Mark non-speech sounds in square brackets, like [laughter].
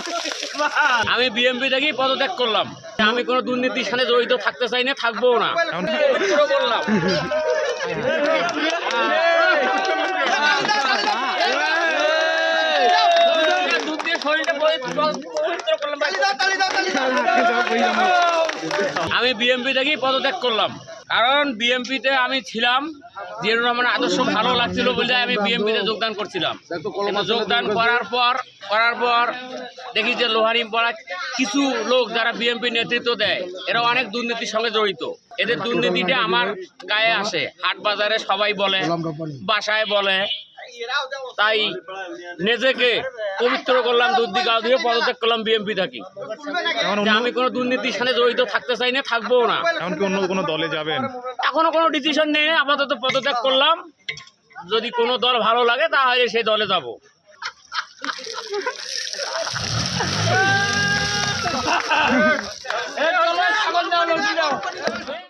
[laughs] আমি বিএমপি থেকেই পদত্যাগ করলাম। আমি কোনো দুর্নীতির সাথে জড়িত থাকতে চাই না থাকব না। আমি বিএমপি থেকেই পদত্যাগ করলাম। কারণ বিএমপিতে আমি ছিলাম জিয়াউর রহমানের আদর্শ ভালো লাগছিল বলে আমি বিএমপিতে যোগদান করছিলাম। যোগদান করার পর করার পর দেখি যে লোহারিম পাড়া কিছু লোক যারা বিএমপি নেতৃত্ব দেয় এরা অনেক দুর্নীতির সঙ্গে জড়িত। এদের দুর্নীতিটা আমার গায়ে আসে। হাট বাজারে সবাই বলে বাসায় বলে। তাই নিজেকে পবিত্র করলাম দুধ দিয়ে দিয়ে পদত্যাগ করলাম বিএমপি থাকি। এখন আমি কোনো দুর্নীতির সাথে জড়িত থাকতে চাই না থাকব না। এখন কি অন্য কোনো দলে যাবেন? এখনও কোনো ডিসিশন নেই আপাতত পদত্যাগ করলাম। যদি কোনো দল ভালো লাগে তাহলে সেই দলে যাব।